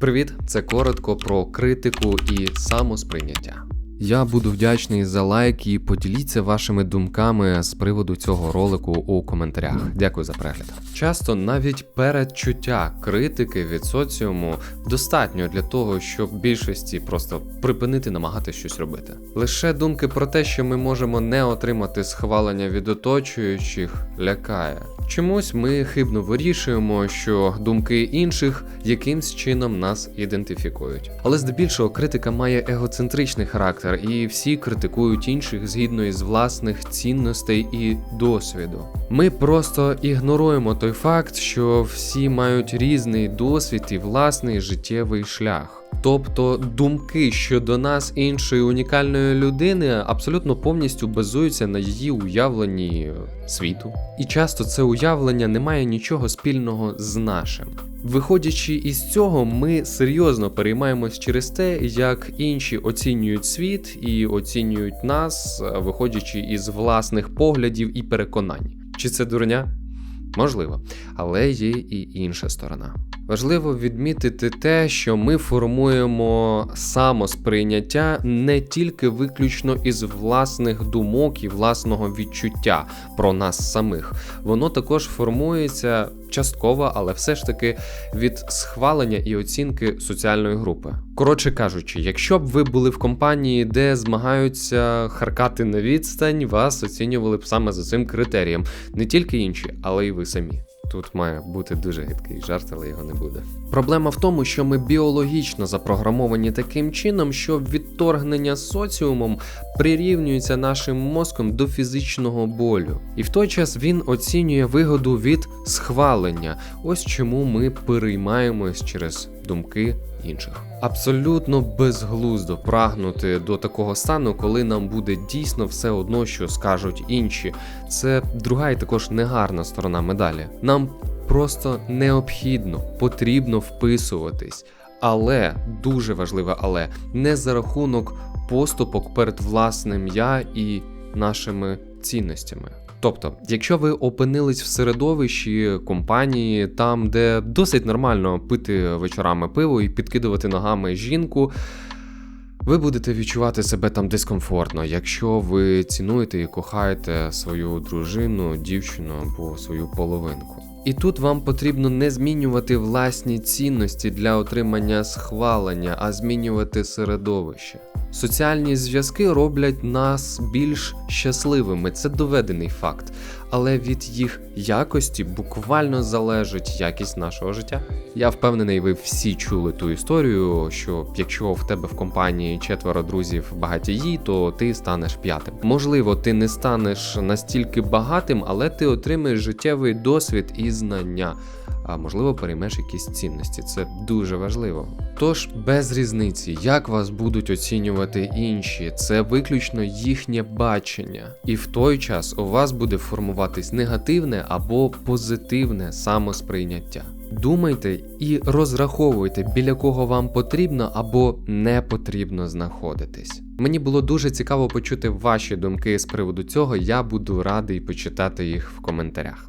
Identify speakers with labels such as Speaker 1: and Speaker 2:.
Speaker 1: Привіт, це коротко про критику і самосприйняття. Я буду вдячний за лайк і поділіться вашими думками з приводу цього ролику у коментарях. Дякую за перегляд. Часто навіть передчуття критики від соціуму достатньо для того, щоб більшості просто припинити намагатися щось робити. Лише думки про те, що ми можемо не отримати схвалення від оточуючих, лякає. Чомусь ми хибно вирішуємо, що думки інших якимсь чином нас ідентифікують. Але здебільшого критика має егоцентричний характер, і всі критикують інших згідно із власних цінностей і досвіду. Ми просто ігноруємо той факт, що всі мають різний досвід і власний життєвий шлях. Тобто думки щодо нас іншої унікальної людини абсолютно повністю базуються на її уявленні світу. І часто це уявлення не має нічого спільного з нашим. Виходячи із цього, ми серйозно переймаємось через те, як інші оцінюють світ і оцінюють нас, е, виходячи із власних поглядів і переконань. Чи це дурня? Можливо, але є і інша сторона. Важливо відмітити те, що ми формуємо самосприйняття не тільки виключно із власних думок і власного відчуття про нас самих. Воно також формується частково, але все ж таки від схвалення і оцінки соціальної групи. Коротше кажучи, якщо б ви були в компанії, де змагаються харкати на відстань, вас оцінювали б саме за цим критерієм, не тільки інші, але й ви самі. Тут має бути дуже гидкий жарт, але його не буде. Проблема в тому, що ми біологічно запрограмовані таким чином, що відторгнення соціумом прирівнюється нашим мозком до фізичного болю. І в той час він оцінює вигоду від схвалення. Ось чому ми переймаємось через думки інших. Абсолютно безглуздо прагнути до такого стану, коли нам буде дійсно все одно, що скажуть інші. Це друга і також негарна сторона медалі. Нам просто необхідно, потрібно вписуватись. Але дуже важливе, але не за рахунок поступок перед власним я і нашими цінностями. Тобто, якщо ви опинились в середовищі компанії, там, де досить нормально пити вечорами пиво і підкидувати ногами жінку, ви будете відчувати себе там дискомфортно, якщо ви цінуєте і кохаєте свою дружину, дівчину або свою половинку. І тут вам потрібно не змінювати власні цінності для отримання схвалення, а змінювати середовище. Соціальні зв'язки роблять нас більш щасливими, це доведений факт. Але від їх якості буквально залежить якість нашого життя. Я впевнений, ви всі чули ту історію, що якщо в тебе в компанії четверо друзів багатії, то ти станеш п'ятим. Можливо, ти не станеш настільки багатим, але ти отримаєш життєвий досвід і знання. А можливо, переймеш якісь цінності. Це дуже важливо. Тож без різниці, як вас будуть оцінювати інші, це виключно їхнє бачення, і в той час у вас буде формуватись негативне або позитивне самосприйняття. Думайте і розраховуйте, біля кого вам потрібно або не потрібно знаходитись. Мені було дуже цікаво почути ваші думки з приводу цього. Я буду радий почитати їх в коментарях.